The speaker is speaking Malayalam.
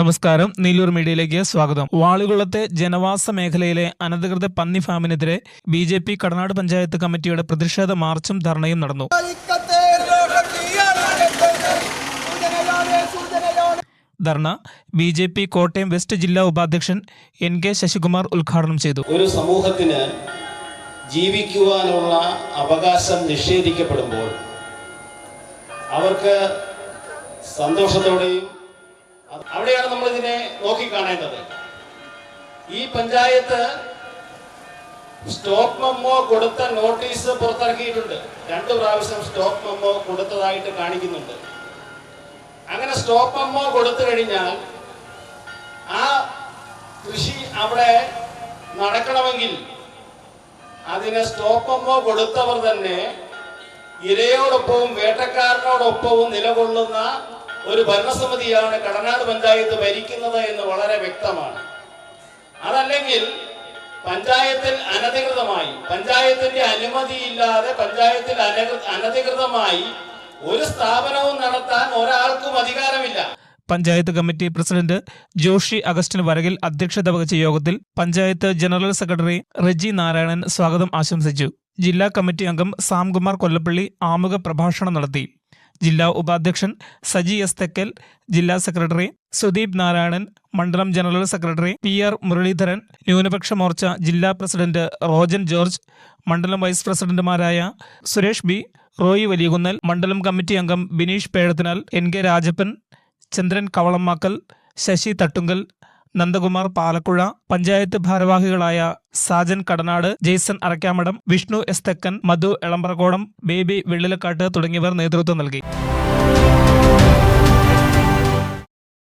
നമസ്കാരം. നീലൂർ മീഡിയയിലേക്ക് സ്വാഗതം. വാളുകുളത്തെ ജനവാസ മേഖലയിലെ അനധികൃത പന്നി ഫാമിനെതിരെ B J P Kadanad panchayat committee പ്രതിഷേധ മാർച്ചും ധർണയും നടന്നു. ധർണ B J P Kottayam west ജില്ലാ ഉപാധ്യക്ഷൻ എൻ കെ ശശികുമാർ ഉദ്ഘാടനം ചെയ്തു. ഒരു സമൂഹത്തിന് ജീവിക്കുവാനുള്ള അവകാശം നിഷേധിക്കപ്പെടുമ്പോൾ അവർക്ക് സന്തോഷത്തോടെയും അവിടെയാണ് നമ്മൾ ഇതിനെ നോക്കിക്കാണേണ്ടത്. ഈ പഞ്ചായത്ത് സ്റ്റോപ്പ് മെമ്മോ കൊടുത്ത നോട്ടീസ് പുറത്തിറക്കിയിട്ടുണ്ട്. രണ്ടു പ്രാവശ്യം സ്റ്റോപ്പ് മെമ്മോ കൊടുത്തതായിട്ട് കാണിക്കുന്നുണ്ട്. അങ്ങനെ സ്റ്റോപ്പ് മെമ്മോ കൊടുത്തു കഴിഞ്ഞാൽ ആ കൃഷി അവിടെ നടക്കണമെങ്കിൽ അതിന് സ്റ്റോപ്പമ്മോ കൊടുത്തവർ തന്നെ ഇരയോടൊപ്പവും വേട്ടക്കാരനോടൊപ്പവും നിലകൊള്ളുന്ന ഒരു ഭരണസമിതിയാണ് കടനാട് പഞ്ചായത്ത് ഭരിക്കുന്നത് എന്ന് വളരെ വ്യക്തമാണ്. അതല്ലെങ്കിൽ പഞ്ചായത്തിൽ അനധികൃതമായി പഞ്ചായത്തിന്റെ അനുമതിയില്ലാതെ പഞ്ചായത്തിൽ അനധികൃതമായി ഒരു സ്ഥാപനവും നടത്താൻ ഒരാൾക്കും അധികാരമില്ല. പഞ്ചായത്ത് കമ്മിറ്റി പ്രസിഡന്റ് ജോഷി അഗസ്റ്റിൻ വരകിൽ അധ്യക്ഷത വഹിച്ച യോഗത്തിൽ പഞ്ചായത്ത് ജനറൽ സെക്രട്ടറി റെജി നാരായണൻ സ്വാഗതം ആശംസിച്ചു. ജില്ലാ കമ്മിറ്റി അംഗം സാംകുമാർ കൊല്ലപ്പള്ളി ആമുഖ പ്രഭാഷണം നടത്തി. ജില്ലാ ഉപാധ്യക്ഷൻ സജി എസ് തെക്കൽ ജില്ലാ സെക്രട്ടറി സുദീപ് നാരായണൻ മണ്ഡലം general secretary P R Muraleedharan ന്യൂനപക്ഷ മോർച്ച ജില്ലാ പ്രസിഡന്റ് റോജൻ ജോർജ് മണ്ഡലം വൈസ് പ്രസിഡന്റുമാരായ സുരേഷ് ബി റോയി വലിയകുന്നൽ മണ്ഡലം കമ്മിറ്റി അംഗം ബിനീഷ് പേഴത്തിനാൽ എൻ കെ രാജപ്പൻ ചന്ദ്രൻ കവളമാക്കൽ ശശി തട്ടുങ്കൽ നന്ദകുമാർ പാലക്കുഴ പഞ്ചായത്ത് ഭാരവാഹികളായ സാജൻ കടനാട് ജെയ്സൺ അറക്കാമടം വിഷ്ണു എസ് തെക്കൻ മധു എളമ്പറക്കോടം ബേബി വെള്ളിലക്കാട്ട് തുടങ്ങിയവർ നേതൃത്വം നൽകി.